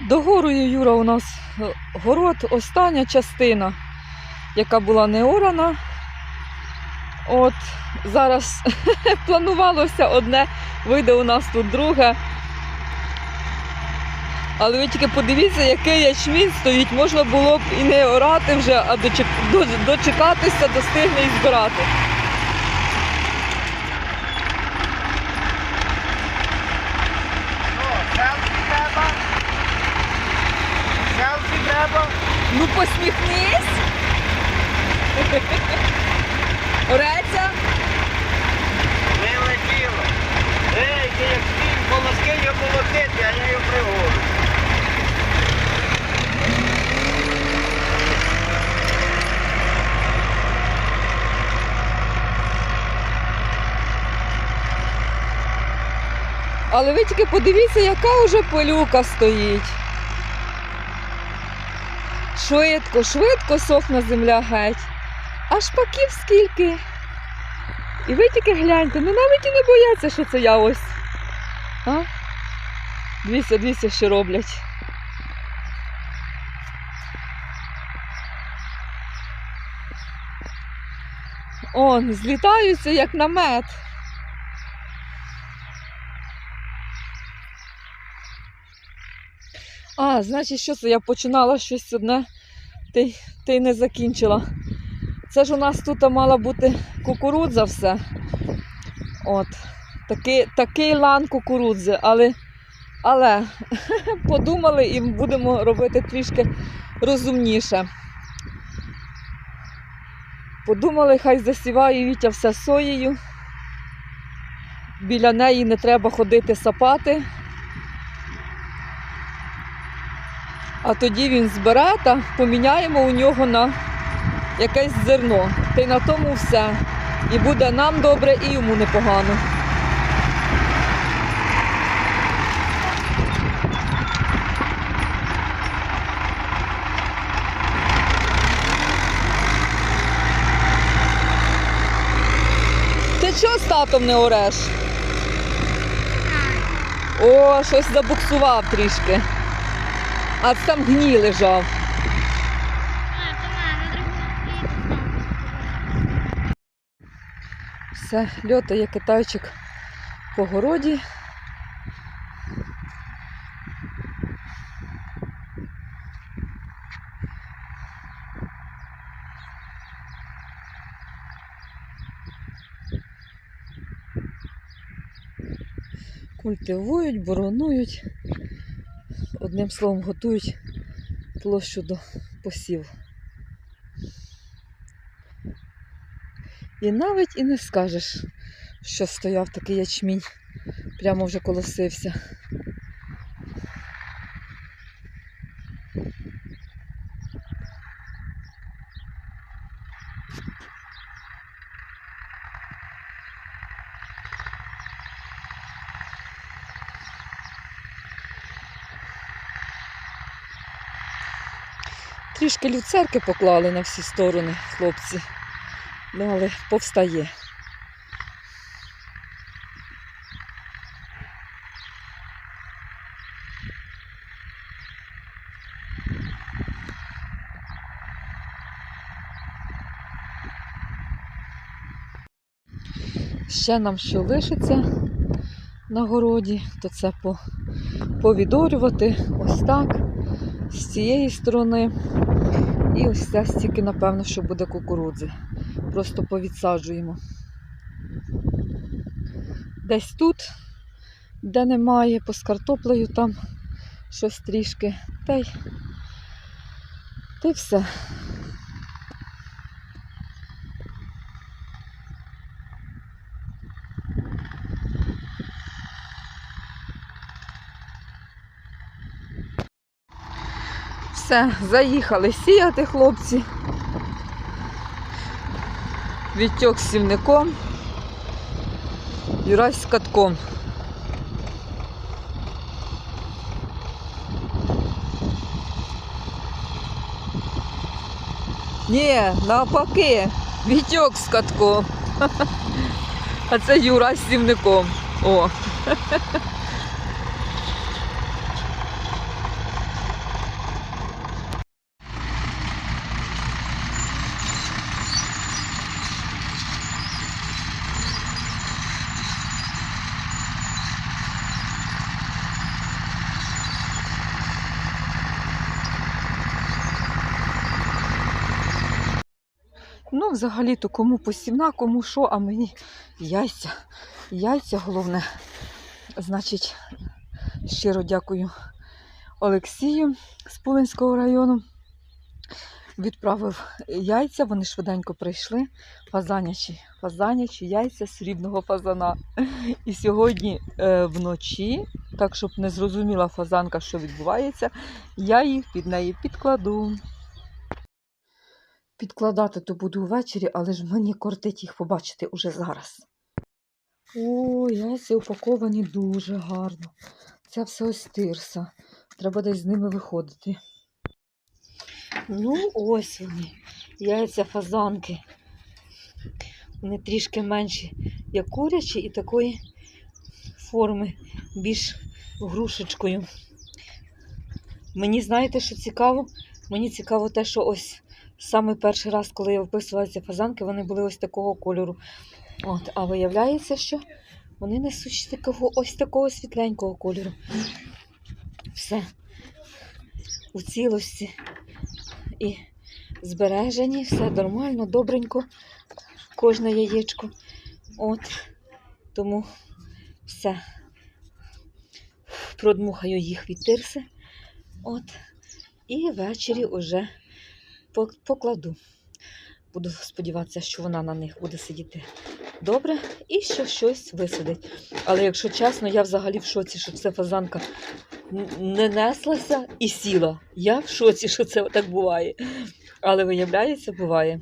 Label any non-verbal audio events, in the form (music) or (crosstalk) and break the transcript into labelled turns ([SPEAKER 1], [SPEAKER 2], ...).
[SPEAKER 1] Догорою Юра у нас е, город, остання частина, яка була не орана. От зараз (laughs) планувалося одне, вийде у нас тут друге. Але ви тільки подивіться, який ячмінь стоїть. Можна було б і не орати вже, а дочекатися, достигне і збирати.
[SPEAKER 2] О, селфі треба. Селфі треба.
[SPEAKER 1] Ну посміхнись. Ореться.
[SPEAKER 2] Вилетіло. Ей, ти як стінь, волоски його молотити, а я його пригору.
[SPEAKER 1] Але ви тільки подивіться, яка вже пилюка стоїть. Швидко, швидко сохне земля геть. А шпаків скільки. І ви тільки гляньте, ну навіть і не бояться, що це я ось. А? Дивіться, дивіться, що роблять. Он, злітаються, як намет. Значить, що це? Я починала щось одне, та й, не закінчила. Це ж у нас тут мала бути кукурудза все. От. Такий, такий лан кукурудзи, але, але (laughs) подумали і будемо робити трішки розумніше. Подумали, хай засіває Вітя все соєю. Біля неї не треба ходити сапати. А тоді він збере та поміняємо у нього на якесь зерно. Та й на тому все. І буде нам добре, і йому непогано. Ти чого з татом не ореш? О, щось забуксував трішки. А там гній лежав. Все, льотає китайчик по городі. Культивують, боронують. Одним словом, готують площу до посів. І навіть і не скажеш, що стояв такий ячмінь, прямо вже колосився. Трішки люцерки поклали на всі сторони, хлопці. Ну, але повстає. Ще нам що лишиться на городі, то це повідорювати ось так, з цієї сторони. І ось це стільки, напевно, що буде кукурудзи. Просто повідсаджуємо. Десь тут, де немає, по картоплею там щось трішки. Та й, та й все. Все, заїхали сіяти хлопці. Вітьок з сівником. Юрась з катком. Ні, навпаки, Вітьок з катком. (laughs) А це Юра з сівником. О. (laughs) Ну, взагалі-то кому посівна, кому що, а мені яйця. Яйця головне. Значить, щиро дякую Олексію з Пулинського району. Відправив яйця, вони швиденько прийшли. Фазанячі, фазанячі яйця срібного фазана. І сьогодні е, вночі, так щоб не зрозуміла фазанка, що відбувається, я їх під неї підкладу. Підкладати то буду ввечері, але ж мені кортить їх побачити уже зараз. О, яйця упаковані дуже гарно. Це все ось тирса. Треба десь з ними виходити. Ну, ось вони. Яйця фазанки. Вони трішки менші, як курячі, і такої форми, більш грушечкою. Мені знаєте, що цікаво? Мені цікаво те, що ось саме перший раз, коли я вписувала ці фазанки, вони були ось такого кольору. От, а виявляється, що вони несуть такого, ось такого світленького кольору. Все у цілості і збережені, все нормально, добренько, кожне яєчко. От, тому все. Продмухаю їх від тирси. От. І ввечері по- покладу. Буду сподіватися, що вона на них буде сидіти добре і що щось висадить. Але якщо чесно, я взагалі в шоці, що ця фазанка не неслася і сіла. Я в шоці, що це так буває. Але виявляється, буває.